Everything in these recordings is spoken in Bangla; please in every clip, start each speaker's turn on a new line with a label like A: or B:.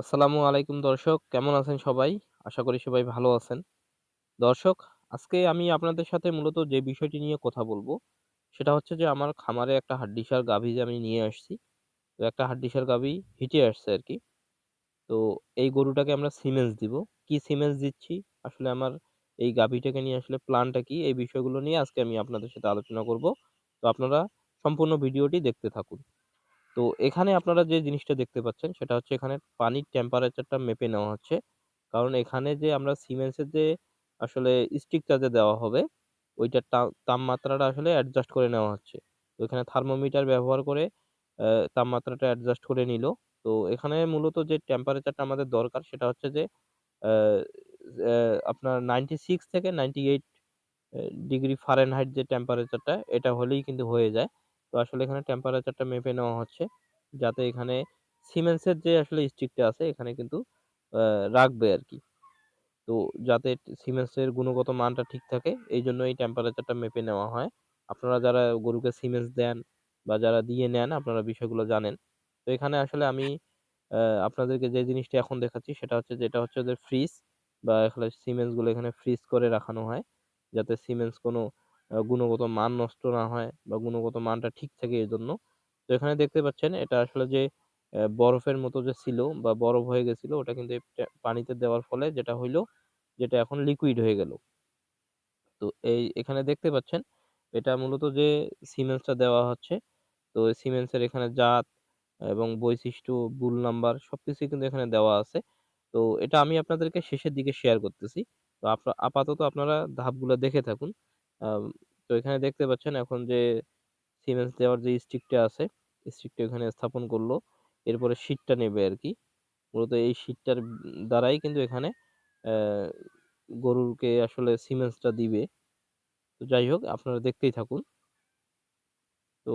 A: আসসালামু আলাইকুম দর্শক কেমন আছেন সবাই? আশা করি সবাই ভালো আছেন। দর্শক আজকে আমি আপনাদের সাথে মূলত যে বিষয়টি নিয়ে কথা বলব, সেটা হচ্ছে যে আমার খামারে একটা হাড্ডিসার গাভী যে আমি নিয়ে আসছি। তো একটা হাড্ডিসার গাভী হিটে আসছে আর কি তো এই গরুটাকে আমরা সিমেন্স দিব। কি সিমেন্স দিচ্ছি? আসলে আমার এই গাভীটাকে নিয়ে আসলে প্ল্যানটা কি? এই বিষয়গুলো নিয়ে আজকে আমি আপনাদের সাথে আলোচনা করব। তো আপনারা সম্পূর্ণ ভিডিওটি দেখতে থাকুন। তো এখানে আপনারা যে জিনিসটা দেখতে পাচ্ছেন সেটা হচ্ছে এখানে পানির টেম্পারেচারটা মেপে নেওয়া হচ্ছে। কারণ এখানে যে আমরা সিমেন্সের যে আসলে স্টিকটা যে দেওয়া হবে ওইটার তাপমাত্রাটা আসলে অ্যাডজাস্ট করে নেওয়া হচ্ছে। তো এখানে থার্মোমিটার ব্যবহার করে তাপমাত্রাটা অ্যাডজাস্ট করে নিল। তো এখানে মূলত যে টেম্পারেচারটা আমাদের দরকার সেটা হচ্ছে যে আপনার 96 থেকে 98 এ ডিগ্রি ফারেনহাইট যে টেম্পারেচারটা এটা হলেই কিন্তু হয়ে যায়। তো আসলে এখানে টেম্পারেচারটা মেপে নেওয়া হচ্ছে। যাতে এখানে সিমেন্সের যে আসলে স্টিকটা আছে, এখানে কিন্তু রাখবে আরকি। তো যাতে সিমেন্সের গুণগত মানটা ঠিক থাকে, এই জন্য এই টেম্পারেচারটা মেপে নেওয়া হয়। আপনারা যারা গরুকে সিমেন্স দেন বা যারা দিয়ে নেন, আপনারা বিষয়গুলো জানেন। তো এখানে আসলে আমি আপনাদেরকে যে জিনিসটা এখন দেখাচ্ছি, সেটা হচ্ছে যেটা হচ্ছে ওদের ফ্রিজ বা এখানে সিমেন্সগুলো এখানে ফ্রিজ করে রাখানো হয়। যাতে সিমেন্স কোনো গুণগত মান নষ্ট না হয় বা গুণগত মানটা ঠিক থাকে এই জন্য তো এখানে দেখতে পাচ্ছেন এটা আসলে যে বরফের মতো যে ছিল বা বরফ হয়ে গেছিল ওটা কিন্তু পানিতে দেওয়ার ফলে যেটা হইল, যেটা এখন লিকুইড হয়ে গেল। তো এই এখানে দেখতে পাচ্ছেন এটা মূলত যে সিমেন্সটা দেওয়া হচ্ছে, তো সিমেন্সের এখানে জাত এবং বৈশিষ্ট্য, বুল নাম্বার সবকিছুই কিন্তু এখানে দেওয়া আছে। তো এটা আমি আপনাদেরকে শেষের দিকে শেয়ার করতেছি। তো আপ আপাতত আপনারা ধাপগুলো দেখে থাকুন। তো এখানে দেখতে পাচ্ছেন এখন যে সিমেন্স দেওয়ার যে স্টিকটা আছে, স্টিকটা এখানে স্থাপন করল। এরপরে শীটটা নেবে আর কি মূলত এই শীটটার দ্বারাই কিন্তু এখানে গরুকে আসলে সিমেন্সটা দিবে। তো যাই হোক আপনারা দেখতেই থাকুন। তো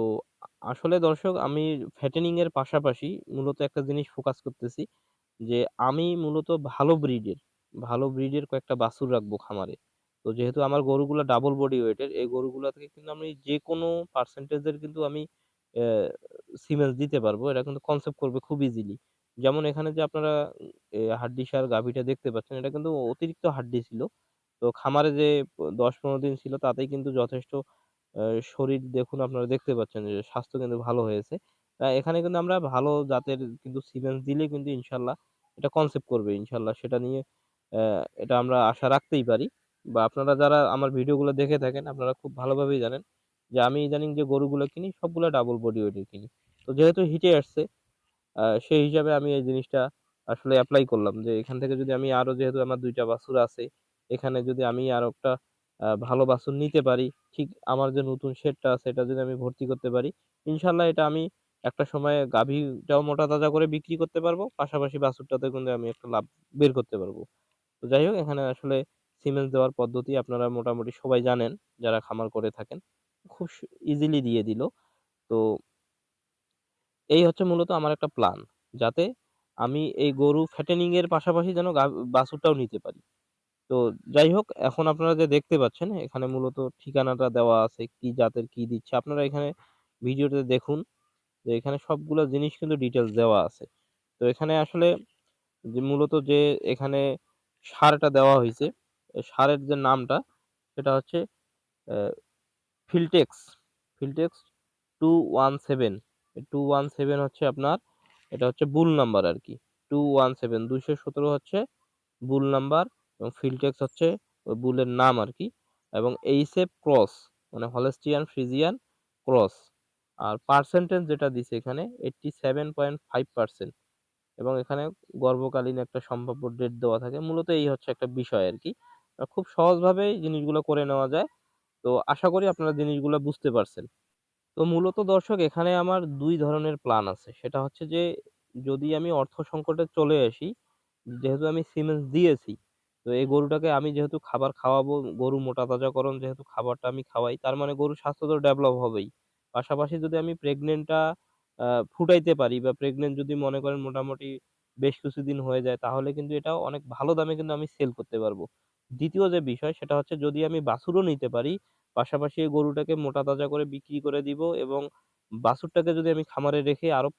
A: আসলে দর্শক আমি ফ্যাটেনিংয়ের পাশাপাশি মূলত একটা জিনিস ফোকাস করতেছি যে আমি মূলত ভালো ব্রিডের, ভালো ব্রিডের কয়েকটা বাছুর রাখব খামারে। তো যেহেতু আমার গরুগুলা ডাবল বডি ওয়েটের, এই গরুগুলা থেকে কিন্তু আমি যেকোনো পার্সেন্টেজ এর কিন্তু আমি সিমেন্স দিতে পারব। এটা কিন্তু কনসেপ্ট করবে খুব ইজিলি। যেমন এখানে যে আপনারা এ হাড্ডিসার গাভীটা দেখতে পাচ্ছেন এটা কিন্তু অতিরিক্ত হাড্ডি ছিল। তো খামারে যে দশ ১০-১৫ দিন ছিল তাতেই কিন্তু যথেষ্ট শরীর দেখুন আপনারা দেখতে পাচ্ছেন যে স্বাস্থ্য কিন্তু ভালো হয়েছে। এখানে কিন্তু আমরা ভালো জাতের কিন্তু সিমেন্স দিলেই কিন্তু ইনশাল্লাহ এটা কনসেপ্ট করবে ইনশাল্লাহ সেটা নিয়ে এটা আমরা আশা রাখতেই পারি। বা আপনারা যারা আমার ভিডিওগুলো দেখে থাকেন আপনারা খুব ভালোভাবেই জানেন যে আমি ইদানিং যে গরুগুলো কিনি সবগুলা ডাবল বডি ওয়েটের কিনি। তো যেহেতু হিটে আসছে সেই হিসাবে আমি এই জিনিসটা আসলে এপ্লাই করলাম যে এখান থেকে যদি আমি আরও যেহেতু আমার ২ টা বাছুর আছে, এখানে যদি আমি আরও একটা ভালো বাছুর নিতে পারি, ঠিক আমার যে নতুন শেডটা আছে এটা যদি আমি ভর্তি করতে পারি, ইনশাল্লাহ এটা আমি একটা সময়ে গাভীটাও মোটা তাজা করে বিক্রি করতে পারব। পাশাপাশি বাছুরটাতেও কিন্তু আমি একটা লাভ বের করতে পারব। তো যাই হোক এখানে আসলে সিমেন্স দেওয়ার পদ্ধতি আপনারা মোটামুটি সবাই জানেন যারা খামার করে থাকেন। খুব ইজিলি দিয়ে দিল। তো এই হচ্ছে মূলত আমার একটা প্ল্যান। যাতে আমি এই গরু ফ্যাটেনিং এর পাশাপাশি যেন গা বাছুরটাও নিতে পারি। তো যাই হোক এখন আপনারা যে দেখতে পাচ্ছেন এখানে মূলত ঠিকানাটা দেওয়া আছে, কি জাতের কি দিচ্ছে। আপনারা এখানে ভিডিওতে দেখুন যে এখানে সবগুলা জিনিস কিন্তু ডিটেলস দেওয়া আছে। তো এখানে আসলে যে মূলত যে এখানে সারটা দেওয়া হইছে, এ সারের যে নামটা সেটা হচ্ছে Filtex, Filtex two one seven হচ্ছে আপনার এটা হচ্ছে বুল নাম্বার আরকি। 217 ২১৭ হচ্ছে বুল নাম্বার এবং ফিলটেক্স হচ্ছে ওই বুলের নাম আর কি এবং এইচএফ ক্রস মানে হলেস্টিয়ান ফ্রিজিয়ান ক্রস। আর পার্সেন্টেজ যেটা দিছে এখানে 87.5% এবং এখানে গর্ভকালীন একটা সম্ভাব্য ডেট দেওয়া থাকে। মূলত এই হচ্ছে একটা বিষয় আরকি। আ খুব সহজভাবেই জিনিসগুলো করে নেওয়া যায়। তো আশা করি আপনারা জিনিসগুলা বুঝতে পারছেন। তো মূলত দর্শক এখানে আমার দুই ধরনের প্ল্যান আছে। সেটা হচ্ছে যে যদি আমি অর্থ সংকটে চলে আসি, যেহেতু আমি সিমেন্স দিয়েছি, তো এই গরুটাকে আমি যেহেতু খাবার খাওয়াবো, গরু মোটা তাজাকরণ যেহেতু খাবারটা আমি খাওয়াই, তার মানে গরুর স্বাস্থ্য তো ডেভেলপ হবেই। পাশাপাশি যদি আমি প্রেগনেন্টটা ফুটাইতে পারি বা প্রেগনেন্ট যদি মনে করেন মোটামুটি বেশ কিছুদিন হয়ে যায়, তাহলে কিন্তু এটা অনেক ভালো দামে কিন্তু আমি সেল করতে পারব। ২য় যে বিষয় সেটা হচ্ছে যদি আমি বাছুরও নিতে পারি, পাশাপাশি এই গরুটাকে মোটা তাজা করে বিক্রি করে দিব এবং বাছুরটাকে যদি আমি খামারে রেখে আরও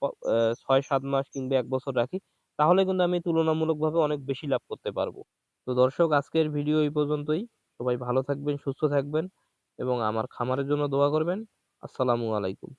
A: ছয় সাত মাস কিংবা এক বছর রাখি, তাহলে কিন্তু আমি তুলনামূলকভাবে অনেক বেশি লাভ করতে পারব। তো দর্শক আজকের ভিডিও এই পর্যন্তই। সবাই ভালো থাকবেন সুস্থ থাকবেন এবং আমার খামারের জন্য দোয়া করবেন। আসসালামু আলাইকুম।